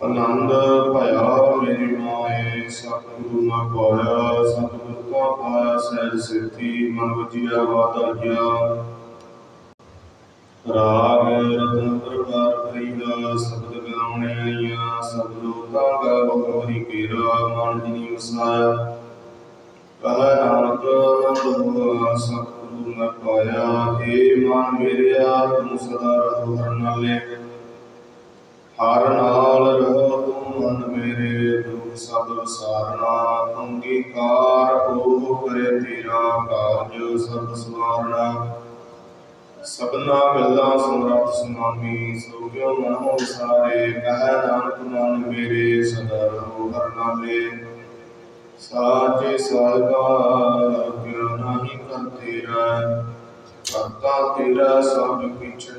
ਆਨੰਦ ਭਇਆ ਮੇਰੀ ਮਾਏ, ਸਤਿਗੁਰੂ ਨਾ ਪਾਇਆ ਸਤਿਗੁਰ ਕਾ ਪਾਇਆ ਸਹਿਜ ਸਿੱਧੀ ਮਨ ਵਜਿਆ ਵਾਦਾ ਗਿਆ ਰਾਗ ਰਤਨ ਪ੍ਰਭਾਰ ਕਰੀਦਾ, ਸ਼ਬਦ ਗਾਉਣੇ ਆਈਆਂ ਸਭ ਲੋਕਾਂ ਦਾ ਬਖਵਰੀ ਕੀਰਾ, ਮਨ ਜਿਨੀ ਵਸਾਇਆ। ਕਹੈ ਨਾਨਕ ਆਨੰਦ ਸਤਿਗੁਰੂ ਨਾ ਪਾਇਆ ਏ ਮਨ ਮੇਰਿਆ, ਤੂੰ ਸਦਾ ਰਹੋ ਹਰ ਨਾਲੇ ਹਰ ਨਾਲ ਸਭ ਵਿਸਾਰਨਾ ਅੰਗੀਕਾਰ ਉਹ ਕਰੇ ਤੇਰਾ ਕਾਜ ਸਭ ਸਵਾਰਨਾ ਸਭਨਾ ਗੱਲਾਂ ਸਮਰੱਥ ਸੁਨਾਮੀ ਸੋ ਕਿਉ ਮਨੋ ਵਿਸਾਰੇ ਕਹੈ ਨਾਨਕ ਮਨ ਮੇਰੇ, ਸਦਾ ਰਹੋ ਹਰ ਨਾਲੇ ਸਾਚੇ ਸਾਹਿਬਾ ਕਿਉ ਨਾਹੀ ਕਰ ਤੇਰਾ। ਕਰਤਾ ਤੇਰਾ ਸਭ ਕਿਛ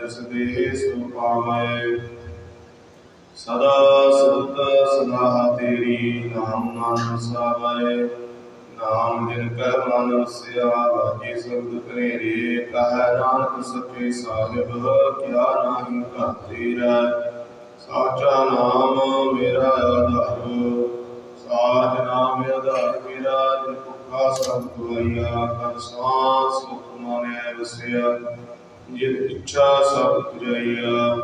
ਜਿਸ ਦੇ ਸੋ ਪਾਵੈ। ਸਦਾ ਸਦਾ ਸਦਾ ਤੇਰੀ ਨਾਮ ਨਾਮ ਸਹਾਇ ਨਾਮ ਜਿਨ ਕੈ ਮਨ ਵਸਿਆ ਵਾਜੀ ਸਬਦ ਕਰੇ ਰੇ ਨਾਨਕ ਸੱਚੇ ਸਾਹਿਬ, ਕਿਆ ਨਾਹੀ ਘਰ ਤੇਰਾ ਸਾਚਾ ਨਾਮ ਮੇਰਾ ਆਧਾਰ, ਸਾਚ ਨਾਮ ਆਧਾਰ ਮੇਰਾ ਜਿਨ ਭੁੱਖਾ ਸਭ ਦੁਆਈਆ ਕਰ ਸਾਂ ਸੁਖ ਮਾਨੈ ਵਸਿਆ। ਜਿਨ ਇੱਛਾ ਸਭ ਪੁਜਾਈਆ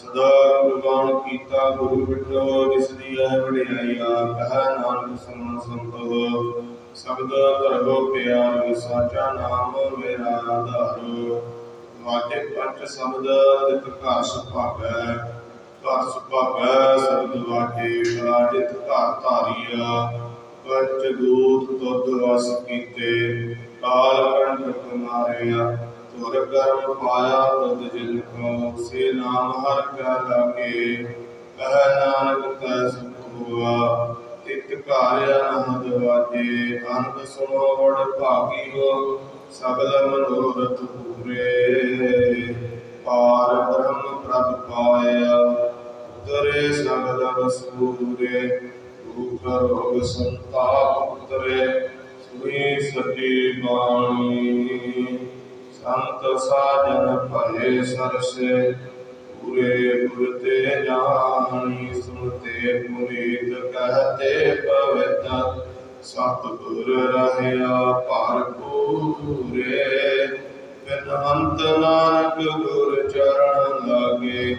ਸਦਾ ਕੁਰਬਾਨ ਕੀਤਾ ਗੁਰੂ ਬਿਟੋ ਜਿਸ ਦੀ ਹੈ ਵਡਿਆਈਆ ਕਹੈ ਨਾਨਕ ਸੁਣ ਸੰਤੋ ਸਬਦ ਕਰੋ ਪਿਆਰ, ਸਾਚਾ ਨਾਮ ਮੇਰਾ ਆਧਾਰ। ਵਾਜੇ ਪੰਜ ਸ਼ਬਦ ਜਿਤ ਘਰ ਸੁਭਾਗੈ ਘਰ ਸੁਭਾਗੈ ਸਬਦ ਵਾਜੇ ਰਾਜਿਤ ਘਰ ਧਾਰੀਆ ਪੰਜ ਦੂਤ ਤੁਧ ਵਸ ਕੀਤੇ, ਕਾਲ ਕੰਠ ਮਾਰਿਆ। ਤੁਰ ਕਰਮ ਪਾਇਆ ਤੁਧ ਜਿਨ ਕੋ, ਸੇ ਨਾਮ ਹਰ ਕਾ ਲਾਗੇ। ਕਹੈ ਨਾਨਕ ਤੈ ਸੁਖ ਹੋਆ ਤਿਤ ਘਾਰਿਆ ਅਨੰਦ ਵਾਜੇ ਅੰਤ ਸੁਣੋ ਵਡ ਭਾਗੀ ਹੋ, ਸਬਲ ਮਨੋਰਥ ਪੂਰੇ। ਪਾਰ ਬ੍ਰਹਮ ਪ੍ਰਭ ਪਾਇਆ, ਉਤਰੇ ਸਗਲ ਵਸੂਰੇ। ਦੁਖ ਰੋਗ ਸੰਤਾਪ ਉਤਰੇ ਸੁਈ ਸਤੀ ਬਾਣੀ। ਸੰਤ ਸਾਜਨ ਭਲੇ ਸਰਸੇ। ਪੂਰੇ ਗੁਰ ਤੇ ਜਾਣੀ ਸੁਨਤੇ ਪੁਨੀਤ ਕਹਤੇ ਪਵਿੱਤ। ਸਤਿਗੁਰ ਰਹਿਆ ਭਰ ਪੂਰੇ। ਬਿਨ ਅੰਤ ਨਾਨਕ ਗੁਰ ਚਰਨ ਲਾਗੇ।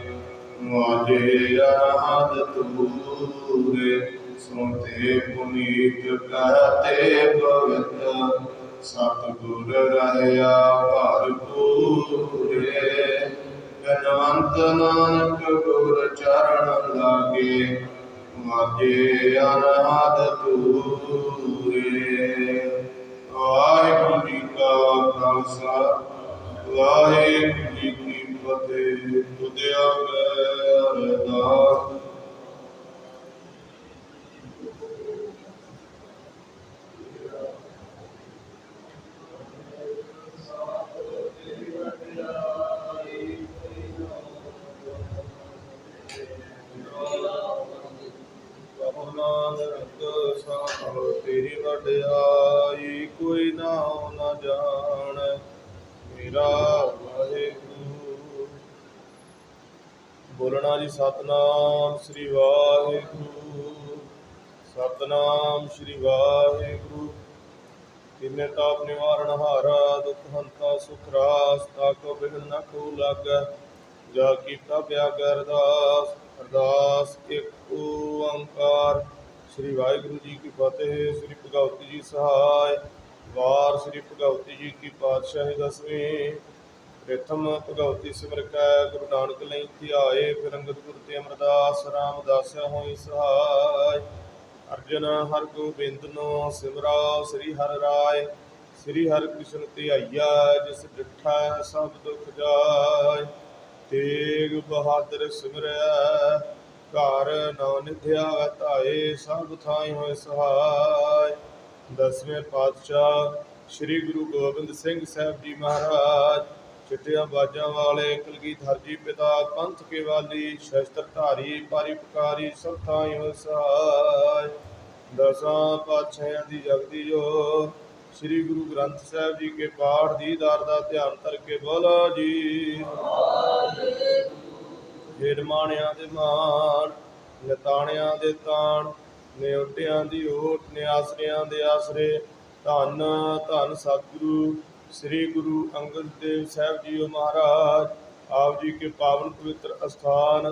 ਮਾਜੇ ਅਰਹਦ ਤੂਰੇ ਸੁਨਤੇ ਪੁਨੀਤ ਕਹਤੇ ਪਵਿੱਤ। ਸਤਿਗੁਰ ਰਹਿਆ ਭਰਪੂਰੇ ਗਨਵੰਤ ਨਾਨਕ ਗੁਰ ਚਰਨ ਲਾਗੇ ਮਾਜੇ ਅਨਹਦ ਤੂਰੇ ਵਾਹਿਗੁਰੂ ਜੀ ਕਾ ਖਾਲਸਾ, ਵਾਹਿਗੁਰੂ ਜੀ ਕੀ ਫਤਿਹ। ਉਦਿਆ ਮੈਂ ਅਰਦਾਸ ਨਾਨਕ ਸਾਹਿਬ ਤੇਰੀ ਵਡਿਆਈ ਕੋਈ ਨਾ ਨਾ ਜਾਣ ਮੇਰਾ ਵਾਹਿਗੁਰੂ ਬੋਲਣਾ ਜੀ ਸਤਨਾਮ ਸ੍ਰੀ ਵਾਹਿਗੁਰੂ। ਸਤਨਾਮ ਸ੍ਰੀ ਵਾਹਿਗੁਰੂ। ਤਿਨੇ ਤਾਪ ਨਿਵਾਰਣ ਹਾਰਾ, ਦੁਖ ਹੰਤਾ, ਸੁਖ ਰਾਸ, ਤਾਕੋ ਬਿਨ ਨ ਕੋ ਲਾਗੈ, ਜਾ ਕੀਤਾ ਬਿਆਗੈ ਅਰਦਾਸ। ਅਰਦਾਸ ਇੱਕ ਓੰਕਾਰ। ਸ੍ਰੀ ਵਾਹਿਗੁਰੂ ਜੀ ਕੀ ਫਤਿਹ, ਸ੍ਰੀ ਭਗਵਤੀ ਜੀ ਸਹਾਇ। ਵਾਰ ਸ੍ਰੀ ਭਗਵਤੀ ਜੀ ਕੀ ਪਾਤਸ਼ਾਹੀ ਦਸਵੇਂ। ਪ੍ਰਥਮ ਭਗਵਤੀ ਸਿਮਰ ਕੈ ਗੁਰੂ ਨਾਨਕ ਲਈ ਧਿਆਏ, ਫਿਰ ਅੰਗਦ ਗੁਰ ਤੇ ਅਮਰਦਾਸ ਰਾਮਦਾਸ ਹੋਈ ਸਹਾਇ। ਅਰਜਨ ਹਰ ਗੋਬਿੰਦ ਨੂੰ ਸਿਮਰਾ ਸ੍ਰੀ ਹਰਿ ਰਾਏ। ਸ੍ਰੀ ਹਰਿ ਕ੍ਰਿਸ਼ਨ ਧਿਆਈਆ ਜਿਸ ਡਿਠਾ ਸਭ ਦੁਖ ਜਾਏ। ਤੇਗ ਬਹਾਦਰ ਸਿਮਰਿਆ ਘਰ ਨੌ ਨਿਧਿਆ ਧਾਏ, ਸਭ ਥਾਈ ਹੋਏ ਸਹਾਇ। ਦਸਵੇਂ ਪਾਤਸ਼ਾਹ, ਸ੍ਰੀ ਗੁਰੂ ਗੋਬਿੰਦ ਸਿੰਘ ਸਾਹਿਬ ਜੀ ਮਹਾਰਾਜ। ਚਿੱਟੀਆਂ ਬਾਜਾਂ ਵਾਲੇ ਕਲਗੀਧਰ ਜੀ ਪਿਤਾ, ਪੰਥ ਕੇ ਵਾਲੀ ਸ਼ਸਤਰ ਧਾਰੀ ਪਰਿਪਕਾਰੀ ਸਭ ਥਾਈ ਹੋਏ ਦਸਾਂ ਪਾਤਸ਼ਾਹਾਂ ਦੀ ਜਗਦੀ ਜੋ ਸ੍ਰੀ ਗੁਰੂ ਗ੍ਰੰਥ ਸਾਹਿਬ ਜੀ ਕੇ ਪਾਠ ਦੀਦਾਰ ਦਾ ਧਿਆਨ ਧਰ ਕੇ ਬੋਲੋ ਜੀ। ਹੇਡ ਮਾਣਿਆਂ ਦੇ ਮਾਣ, ਨਿਤਾਣਿਆਂ ਦੇ ਤਾਣ, ਨਿਉਟਿਆਂ ਦੀ ਓਟ, ਨਿਆਸਰਿਆਂ ਦੇ ਆਸਰੇ। ਧੰਨ ਧੰਨ ਸਤਿਗੁਰੂ ਸ੍ਰੀ ਗੁਰੂ ਅੰਗਦ ਦੇਵ ਸਾਹਿਬ ਜੀਓ ਮਹਾਰਾਜ, ਆਪ ਜੀ ਕੇ ਪਾਵਨ ਪਵਿੱਤਰ ਅਸਥਾਨ,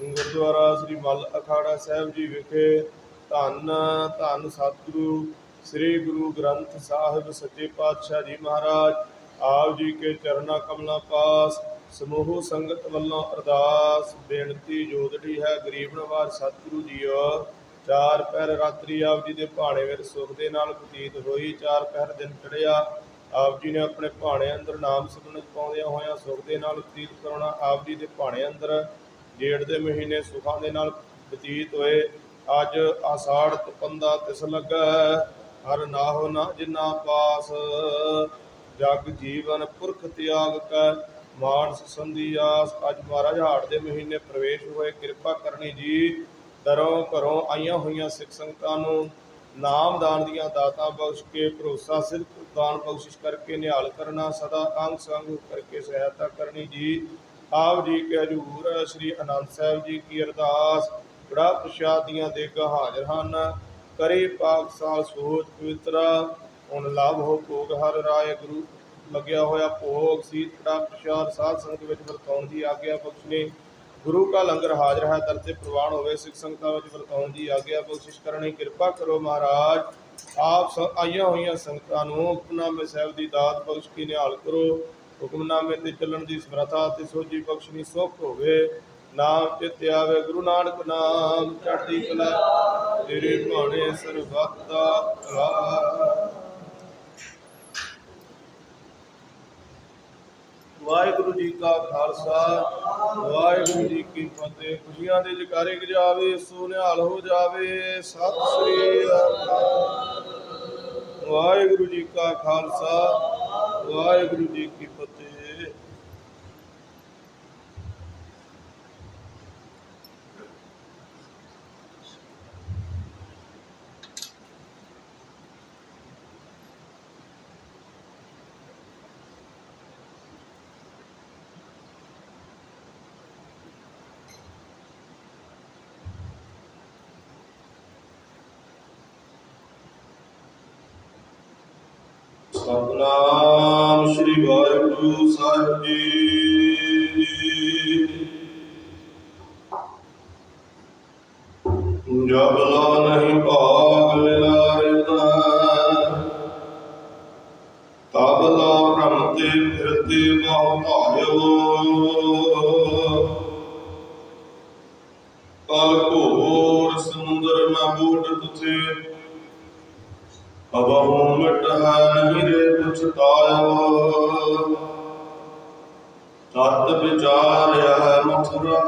ਗੁਰਦੁਆਰਾ ਸ੍ਰੀ ਮੱਲ ਅਖਾੜਾ ਸਾਹਿਬ ਜੀ ਵਿਖੇ ਧੰਨ ਧੰਨ ਸਤਿਗੁਰੂ ਸ੍ਰੀ ਗੁਰੂ ਗ੍ਰੰਥ ਸਾਹਿਬ ਸੱਚੇ ਪਾਤਸ਼ਾਹ ਜੀ ਮਹਾਰਾਜ, ਆਪ ਜੀ ਕੇ ਚਰਨਾ ਕਮਲਾਂ ਪਾਸ, ਸਮੂਹ ਸੰਗਤ ਵੱਲੋਂ ਅਰਦਾਸ, ਬੇਨਤੀ ਜੋਦੜੀ ਹੈ, ਗਰੀਬ ਨਵਾਜ ਸਤਿਗੁਰੂ ਜੀਓ। ਚਾਰ ਪਹਿਰ ਰਾਤਰੀ ਆਪ ਜੀ ਦੇ ਭਾਣੇ ਵਿੱਚ ਸੁਖ ਦੇ ਨਾਲ ਬਤੀਤ ਹੋਈ, ਚਾਰ ਪਹਿਰ ਦਿਨ ਚੜਿਆ ਆਪ ਜੀ ਨੇ ਆਪਣੇ ਭਾਣੇ ਅੰਦਰ ਨਾਮ ਸਿਮਰਨ ਪਾਉਂਦਿਆਂ ਹੋਇਆਂ ਸੁਖ ਦੇ ਨਾਲ ਬਤੀਤ ਕਰਾਉਣਾ ਆਪ ਜੀ ਦੇ ਭਾਣੇ ਅੰਦਰ ਜੇਠ ਦੇ ਮਹੀਨੇ ਸੁਖਾਂ ਦੇ ਨਾਲ ਬਤੀਤ ਹੋਏ। ਅੱਜ ਆਸਾੜ ਤਪੰਦਾ ਤਿਸ ਲੱਗਾ, ਹਰ ਨਾਹੋ ਨਾ ਜਿਨਾ ਪਾਸ। ਜਗ ਜੀਵਨ ਪੁਰਖ ਤਿਆਗ ਕੈ, ਮਾਨਸ ਸੰਧੀ ਆਸ। ਅੱਜ ਮਹਾਰਾਜ ਹਾੜ ਦੇ ਮਹੀਨੇ ਪ੍ਰਵੇਸ਼ ਹੋਏ, ਕਿਰਪਾ ਕਰਨੀ ਜੀ। ਦਰੋਂ ਘਰੋਂ ਆਈਆਂ ਹੋਈਆਂ ਸਿੱਖ ਸੰਗਤਾਂ ਨੂੰ ਨਾਮਦਾਨ ਦੀਆਂ ਦਾਤਾਂ ਬਖਸ਼ ਕੇ, ਭਰੋਸਾ ਸਿਰਫ ਦਾਨ ਬਖਸ਼ਿਸ਼ ਕਰਕੇ ਨਿਹਾਲ ਕਰਨਾ, ਸਦਾ ਅੰਗ ਸੰਗ ਕਰਕੇ ਸਹਾਇਤਾ ਕਰਨੀ ਜੀ। ਆਪ ਜੀ ਕੇ ਹਜੂਰ ਸ੍ਰੀ ਅਨੰਦ ਸਾਹਿਬ ਜੀ ਕੀ ਅਰਦਾਸ, ਬੜਾ ਪ੍ਰਸ਼ਾਦ ਦੀਆਂ ਦੇਗਾ ਹਾਜ਼ਰ ਹਨ। ਕਰੇ ਪਾਕ ਸਾਲ ਸੋਚ ਪਵਿੱਤਰਾ, ਹੁਣ ਲਾਭ ਹੋ ਭੋਗ, ਹਰ ਰਾਏ ਗੁਰੂ ਲੱਗਿਆ ਹੋਇਆ ਭੋਗ। ਸੀ ਬੜਾ ਪ੍ਰਸ਼ਾਦ ਸਾਧ ਸੰਗਤ ਵਿੱਚ ਵਰਤਾਉਣ ਦੀ ਆਗਿਆ ਬਖਸ਼ਣੀ। ਗੁਰੂ ਕਾ ਲੰਗਰ ਹਾਜ਼ਰ ਹੈ ਦਰ ਤੇ ਪ੍ਰਵਾਨ ਹੋਵੇ, ਸਿੱਖ ਸੰਗਤਾਂ ਵਿੱਚ ਵਰਤਾਉਣ ਦੀ ਆਗਿਆ ਬਖਸ਼ਿਸ਼ ਕਰਨੀ ਕਿਰਪਾ ਕਰੋ ਮਹਾਰਾਜ। ਆਪ ਆਈਆਂ ਹੋਈਆਂ ਸੰਗਤਾਂ ਨੂੰ ਹੁਕਮਨਾਮੇ ਸਾਹਿਬ ਦੀ ਦਾਤ ਬਖਸ਼ ਕੇ ਨਿਹਾਲ ਕਰੋ। ਹੁਕਮਨਾਮੇ ਤੇ ਚੱਲਣ ਦੀ ਸਮਰੱਥਾ ਤੇ ਸੋਝੀ ਬਖਸ਼ਣੀ ਸੁਖ ਹੋਵੇ। ਨਾਮ ਚਿਤ ਆਵੇ, ਗੁਰੂ ਨਾਨਕ ਨਾਮ, ਚੜ੍ਹਦੀ ਕਲਾ ਤੇਰੇ ਭਾਣੇ ਸਰਬੱਤ ਦਾ ਵਾਹਿਗੁਰੂ ਜੀ ਕਾ ਖਾਲਸਾ, ਵਾਹਿਗੁਰੂ ਜੀ ਕੀ ਫਤਿਹ। ਖੁਸ਼ੀਆਂ ਦੇ ਜਕਾਰੇ ਗਜਾਵੇ ਸੋ ਨਿਹਾਲ ਹੋ ਜਾਵੇ। ਸਤਿ ਸ੍ਰੀ ਅਕਾਲ। ਵਾਹਿਗੁਰੂ ਜੀ ਕਾ ਖਾਲਸਾ, ਵਾਹਿਗੁਰੂ ਜੀ ਕੀ ਫਤਿਹ। ਸਤਨਾਮ ਸ੍ਰੀ ਵਾਹਿਗੁਰੂ ਸਾਹਿਬ ਜੀ। ਜਬ ਲਾ ਨਹੀਂ ਭਾਗ ਲਿਲਾਰੇ ਦਾ ਤਬ ਲਾ ਭ੍ਰਮ ਤੇ ਫਿਰਤੇ ਬਹੁ ਭਾਇਓ। ਕਲ ਘੋਰ ਸਮੁੰਦਰ ਨਾ ਬੂਟ ਤੁਥੇ ਅਬਹੁ ਮਿਟ ਨਹੀਂ ਰੇ ਪਛਤਾਇਓ ਤਤ ਵਿਚਾਰਿਆ ਮਥੁਰਾ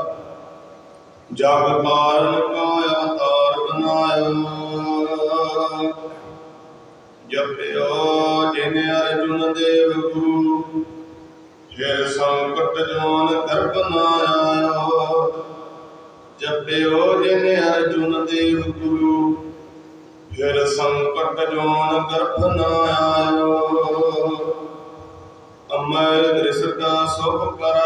ਜਗ ਕਾਰਨ ਕਾਇਆ ਤਾਰ ਬਨਾਇਓ ਜਪਿਓ ਜਿਨ ਅਰਜੁਨ ਦੇਵ ਗੁਰੂ ਫਿਰ ਸੰਕਟ ਜੋਨ ਗਰਭ ਨਾ ਆਇਓ ਜਪਿਓ ਜਿਨ ਅਰਜੁਨ ਦੇਵ ਗੁਰੂ ਫਿਰ ਸੰਕਟ ਜੋਨ ਗਰਭ ਨਾ ਆਇਓ। ਅਮਰ ਦ੍ਰਿਸ਼ਟਾ ਸੁਖ ਕਰ,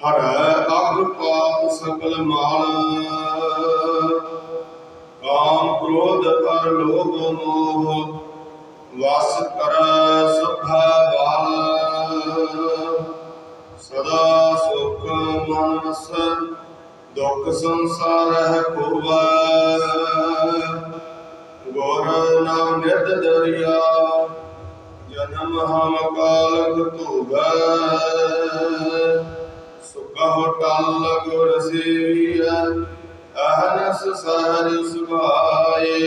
ਹਰੈ ਅਗ ਪਾਪ ਸਕਲ ਮਾਲ ਕਾਮ ਕ੍ਰੋਧ ਪਰ ਲੋਭ ਮੋਹ, ਵਸ ਕਰ ਸੁਖਾ ਬਾਲ ਸਦਾ ਸੁਖ ਮਨ ਵਸੈ ਦੁਖ ਸੰਸਾਰ ਹੈ ਖੋਵੈ ਗੁਰ ਨਾਮ ਨਿਤ ਦਰਿਆ, ਜਨਮ ਹਮ ਕਾਲਕ ਧੋਵੈ ਸੁਖਹੁ ਟਲ ਗੁਰ ਸੇਵੀਐ, ਅਹਨਸ ਸਹਰਿ ਸੁਭਾਏ।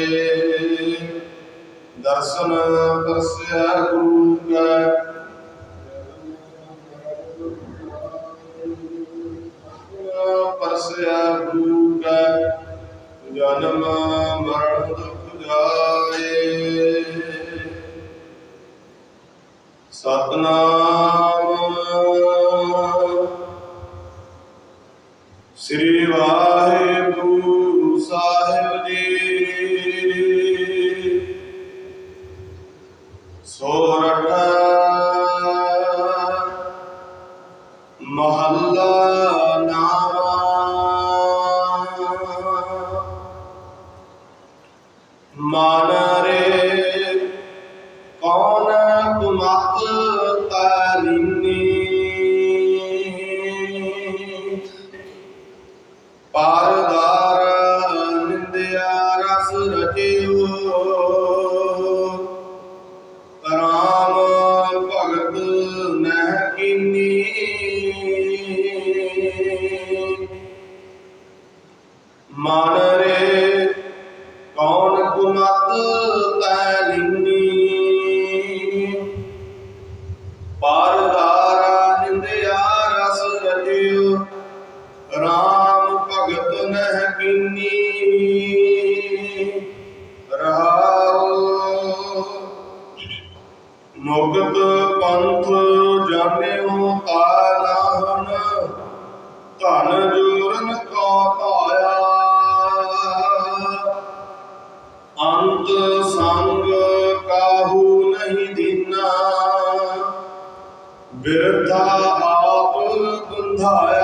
ਦਰਸ਼ਨ ਪਰਸੈ ਗੁਰੂ ਕੈ ਪਰਸਿਆ ਗੁਰੂ ਕੈ ਜਨਮ ਮਰਨ ਜਾਏ ਸਤਨਾਮ God.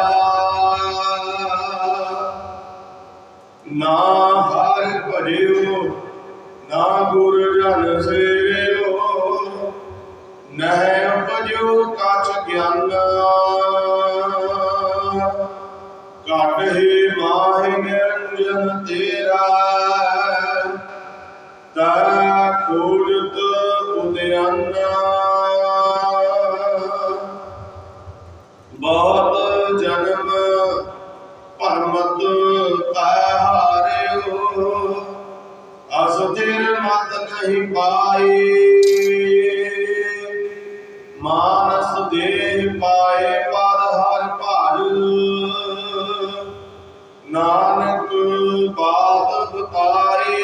ਨਾਨਕ ਬਾਤ ਬਤਾਏ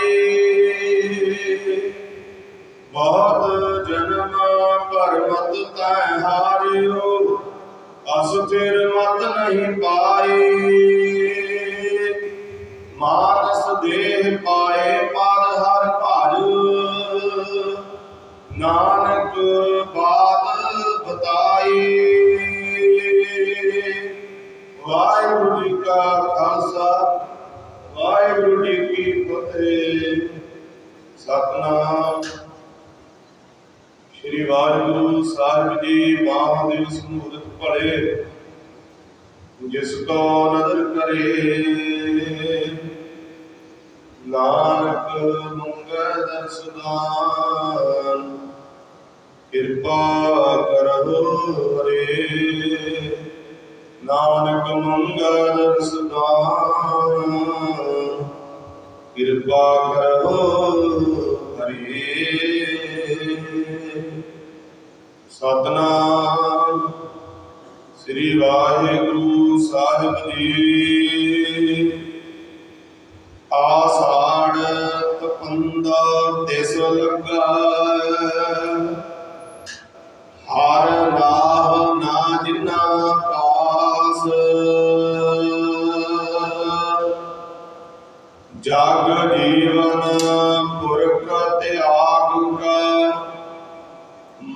ਬਹੁਤ ਜਨਮ ਭਰਮਤ ਤੈ ਹਾਰਿਓ, ਅਸ ਅਸਥਿਰ ਮਤ ਨਹੀਂ ਪਾਏ। ਮਾਨਸ ਦੇਹ ਪਾਏ ਪਰ ਹਰ ਭਜ। ਨਾਨਕ ਬਾਤ ਬਤਾਏ। ਵਾਹਿਗੁਰੂ ਜੀ ਕਾ ਖਾਲਸਾ ਵਾਹਿਗੁਰੂ ਜੀ ਕੀ ਫਤਿਹ। ਸਤਨਾਮ। ਸ੍ਰੀ ਵਾਹਿਗੁਰੂ ਸਾਹਿਬ ਜੀ, ਮਹਾਦੇਵ ਸਮੂਰਤ ਪੜੇ ਜਿਸ ਕੋ ਨਦਰ ਕਰੇ। ਨਾਨਕ ਮੰਗੈ ਦਰਸਦਾਨ। ਕਿਰਪਾ ਕਰੋ ਹਰੇ। ਨਾਨਕ ਮੰਗਲ ਦਰਸਦਾਨ ਕਿਰਪਾ ਕਰੋ ਹਰੇ। ਸਤਨਾਮ। ਸ੍ਰੀ ਵਾਹਿਗੁਰੂ ਸਾਹਿਬ ਜੀ। ਆਸਾੜ ਤਪੰਦਾ ਤਿਸ ਲੱਗਾ।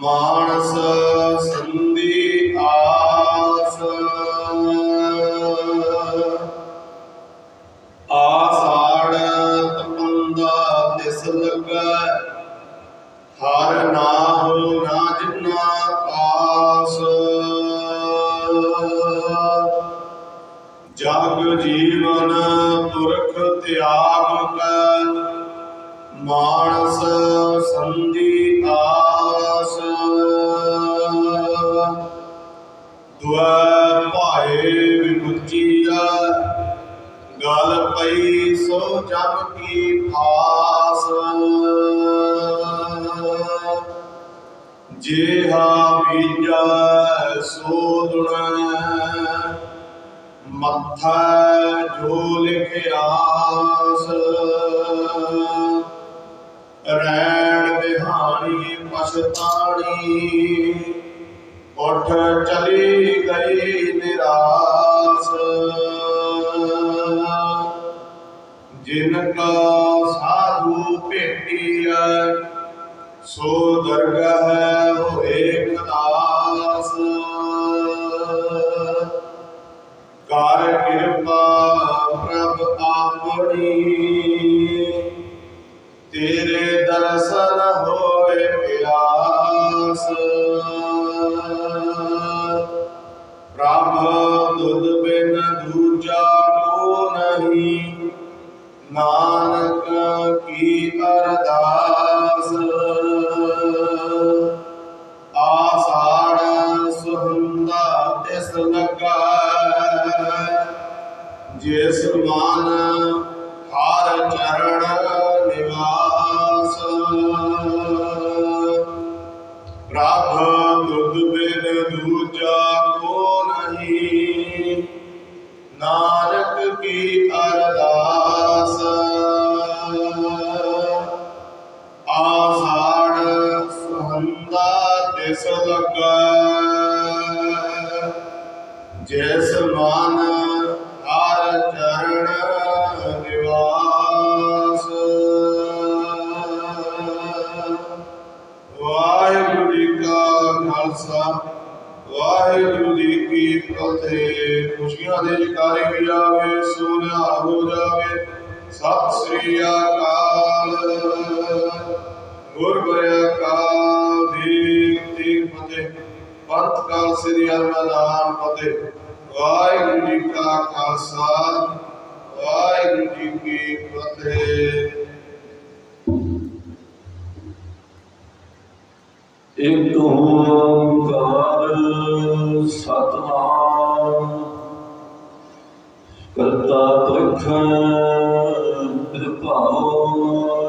ਮਾਨਸ बिरहा बीजा सोदुण झोल के रैण बिहानी पछतानी उठ चली गई निराश। जिनका साधु भेटिया ਸੋ ਦਰਗਹ ਹੋਏ ਕਦਾਸ। ਕਰ ਕਿਰਪਾ ਪ੍ਰਭ ਆਪਣੀ। ਤੇਰੇ ਦਰਸ਼ਨ ਹੋਏ ਪਿਆਸ। ਪ੍ਰਭ ਦੁੱਧ ਬਿਨ ਦੂਜਾ Oh.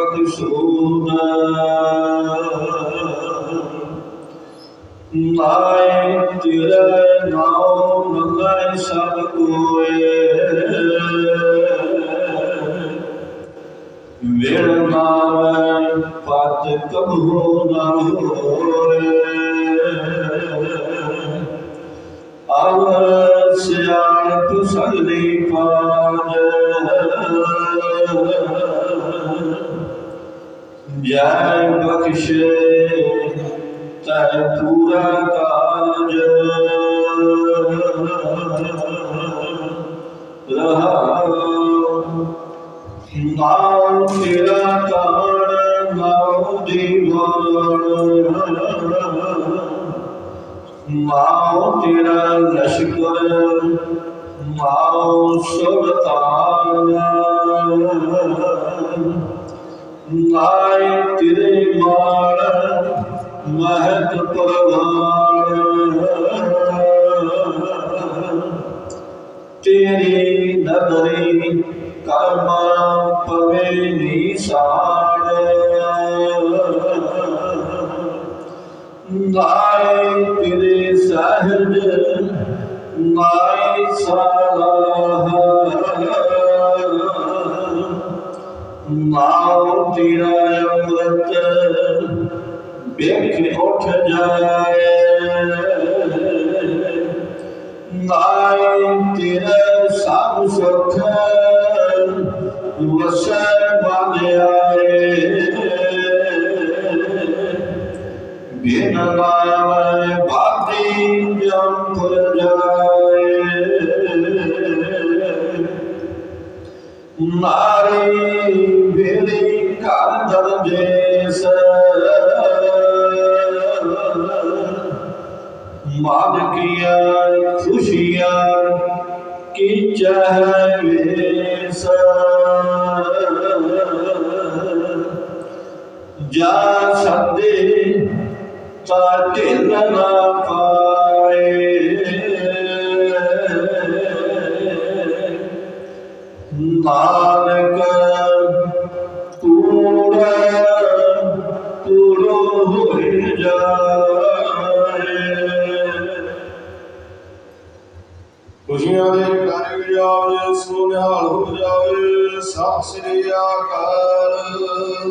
ਮਤ ਮਤ ਸੋਦ ਨਾਏ ਨਾਮ ਨੰਗਾਇ ਸਭ ਕੋਏ ਵੇੜ ਨਾਮ ਪਤ ਕਬਹੂ ਨਾ ਹੋਏ ਆਵ ਸਿਆਣਪ ਸਗਲੀ ਜੈ ਬਖਸ਼ੇ ਤੈ ਪੂਰਾ ਕਾਜ ਰਹਾ ਨਾਮ ਤੇਰਾ ਕਾਣ ਨਾਮ ਦੀਵਾਨ ਮਾਉ ਤੇਰਾ ਲਸ਼ਕਰ ਮਾਉ ਸੁਲਤਾਨ ਨਾਏ ਤੇਰੇ ਮਾਲ ਮਹਤ ਪ੍ਰਵਾਨ। ਤੇਰੀ ਨਦਰੀ ਕਰਮਾ ਪਵੇ ਨੀਸਾਨ। ਨਾਏ ਤੇਰੇ ਸਹਿਜ ਨਾਏ ਸਾਲਾਹ। ਨਾਉ ਤੇਰਾ ਅੰਮ੍ਰਿਤ ਵੇਖ ਉੱਠ ਜਾਏ ਨਾਏ ਤੇਰਾ ਕੀ ਚਾਹਵੇਸ ਜਾ ਸਦੇ ਪਾ ਢਿਲ ਨਾ ਪਾਏ। ਨਾਨਕ ਸ੍ਰੀ ਅਕਾਲ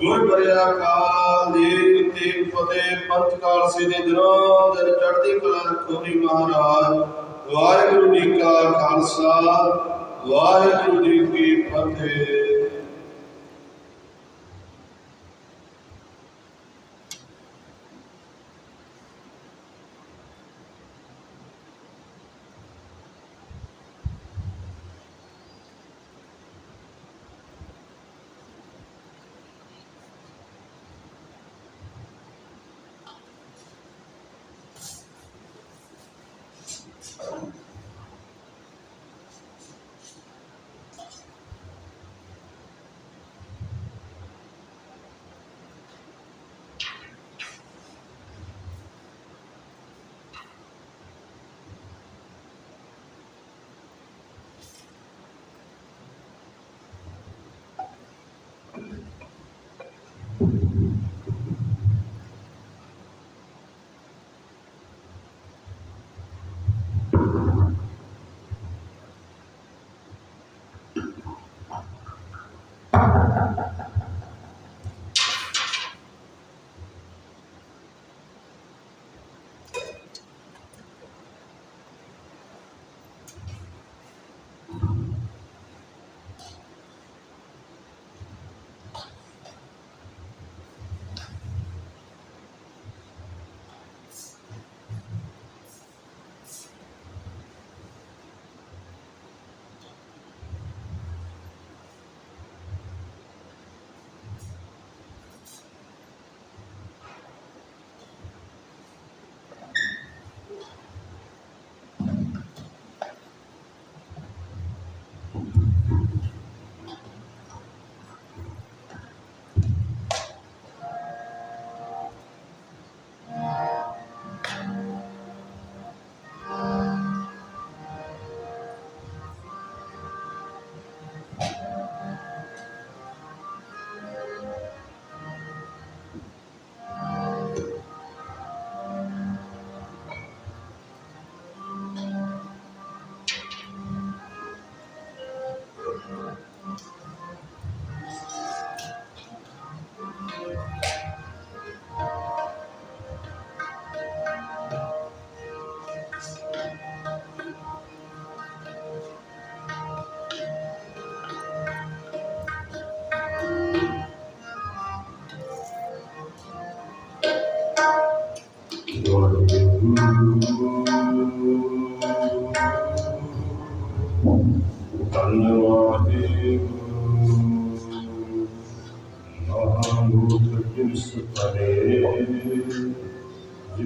ਗੁਰ ਕਾਲ ਦੇ ਤੇ ਫਤਿਹ ਪੰਥ ਕਾਲ ਸੇ ਦੇ ਦਿਨੋਂ ਦਿਨ ਚੜ੍ਹਦੀ ਕਲਾ ਰੱਖੋ ਮਹਾਰਾਜ। ਵਾਹਿਗੁਰੂ ਜੀ ਕਾ ਖਾਲਸਾ, ਵਾਹਿਗੁਰੂ ਜੀ ਕੀ ਫਤਿਹ।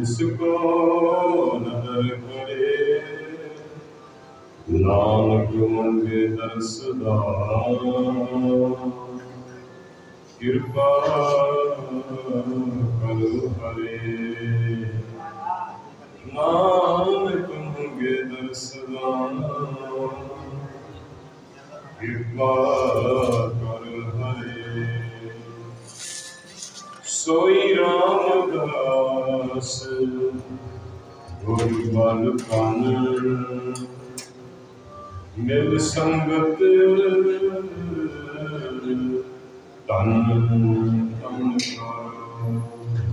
जिसको नजर करे नानक मंगे दरसदार कृपा करो हरे ਨਾਨਕ ਮੰਗੇ ਦਰਸਦਾਨ ਕਿਰਪਾ ਸੋਈ ਰਾਮਦਾਸ ਗੁਰ ਬਲ ਕਨ, ਮਿਲ ਸੰਗਤ ਤਨ ਤਨ ਕਰੋ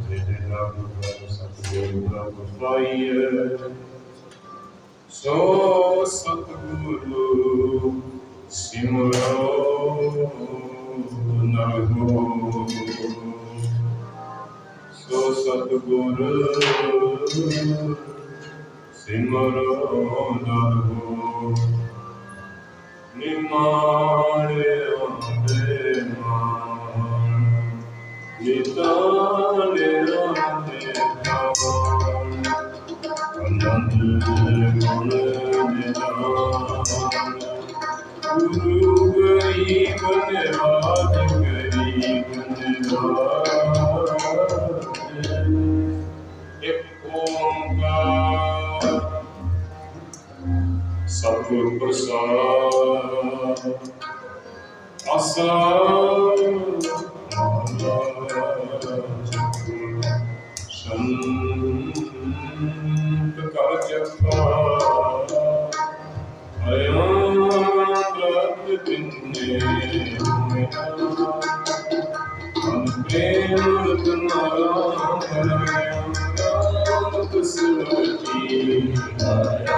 ਜੇ ਲਾਗ ਕਰ ਸਤਿਗੁਰ ਪ੍ਰਭ ਸੋ ਸਤਿਗੁਰੂ ਸਿਮਰੋ ਨਰਗੋ ਸੋ ਸਤਿਗੁਰ ਸਿਮਰੋ ਨਰਗੋ ਨਿਮਾਣੇ ਆਂਦੇ ਮਾਨ ਨਿਤਾਨੇ ਆਂਦੇ ਕਾਨ ਅਨੰਦ ਗੁਣ ਨਿਦਾਨ ਗੁਰੂ ਗਰੀਬ ਨਿਵਾਜ ਗਰੀਬ ਨਿਵਾਜ ਸਤਿਗੁਰ ਪ੍ਰਸਾਦ ਆਸਾ ਸੰਤ ਕਰ ਜਪਾ ਪਿੰਨੇ ਹੋਇਆ ਮਨ ਪ੍ਰੇਮ ਤਨਾਰਾ ਕਰਿਆ ਰਾਮ ਕਸਵਤੀ ਆਇਆ